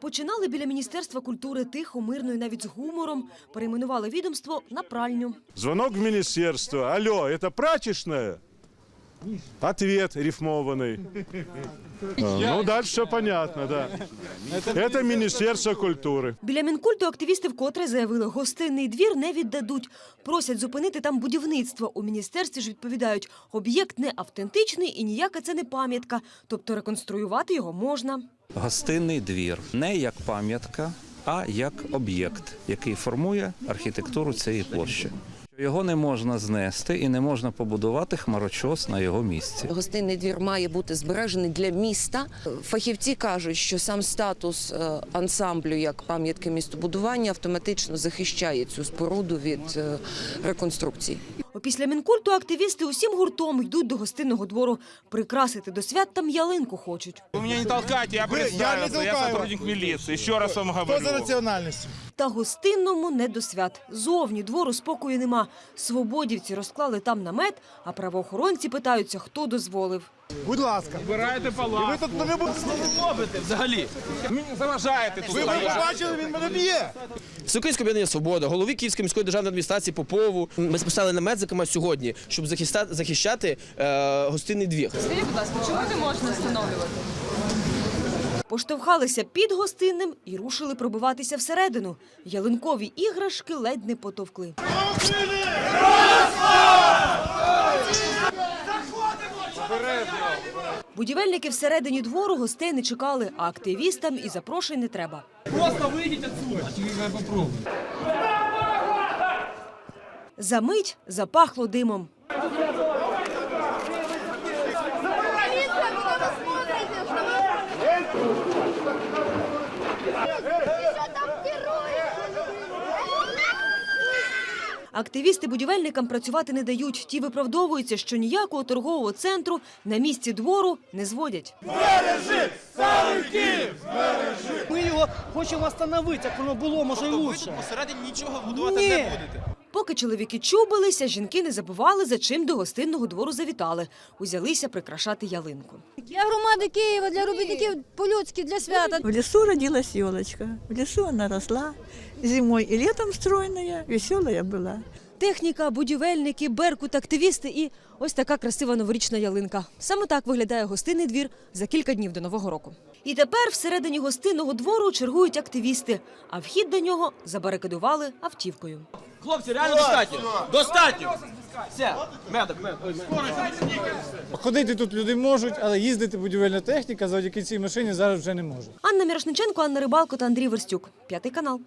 Починали біля Міністерства культури тихо, мирно і навіть з гумором. Перейменували відомство на пральню. Звонок в міністерство. Алло, це прачечная? Ответ рифмованный. А, Ну, дальше все понятно, да. Это Министерство культуры. Біля Мінкульту активісти вкотре заявили, гостинний двір не віддадуть. Просять зупинити там будівництво. У міністерстві ж відповідають, об'єкт не автентичний і ніяка це не пам'ятка. Тобто реконструювати його можна. Гостинний двір не як пам'ятка, а як об'єкт, який формує архітектуру цієї площі. Його не можна знести і не можна побудувати хмарочос на його місці. Гостинний двір має бути збережений для міста. Фахівці кажуть, що сам статус е, ансамблю як пам'ятки містобудування автоматично захищає цю споруду від е, реконструкції. Опісля Мінкульту активісти усім гуртом йдуть до гостинного двору. Прикрасити до свят там ялинку хочуть. Вы меня не толкайте, я Вы- я сотрудник милиции. Еще раз вам Хто за національністю? Та гостинному не до свят. Зовні двору спокою нема. Свободівці розклали там намет, а правоохоронці питаються, хто дозволив. Будь ласка. Збирайте І ви тут не будете. робите взагалі? Заважаєте тут Ви побачили, він мене б'є. Всеукраїнське об'єднання Свобода, голові Київської міської державної адміністрації Попову. Ми списали намет зокрема сьогодні, щоб захистати, захищати е, гостинний двір. Поштовхалися під гостинним і рушили пробиватися всередину. Ялинкові іграшки ледь не потовкли. Будівельники всередині двору гостей не чекали, а активістам і запрошень не треба. Просто выйдите отсюда. Попробуй. Замить запахло димом. Активісти будівельникам працювати не дають. Ті виправдовуються, що ніякого торгового центру на місці двору не зводять. Ми його хочемо встановити, як воно було, може і лучше. Посередині нічого будувати не будете. Поки чоловіки чубилися, жінки не забували, за чим до гостинного двору завітали. Узялися прикрашати ялинку. Для громади Києва, для робітників по-людськи, для свята. В лісу родилась елочка. В лісу вона росла. зимою і літом стройна, весела была. Техніка, будівельники, беркут, активісти і ось така красива новорічна ялинка. Саме так виглядає гостинний двір за кілька днів до Нового року. І тепер всередині гостинного двору чергують активісти, а вхід до нього забарикадували автівкою. Хлопці, реально достатньо. Достатньо. Все, медок, медок. Ходити тут люди можуть, але їздити будівельна техніка завдяки цій машині зараз вже не може. Анна Мірошниченко, Анна Рибалко та Андрій Верстюк. П'ятий канал.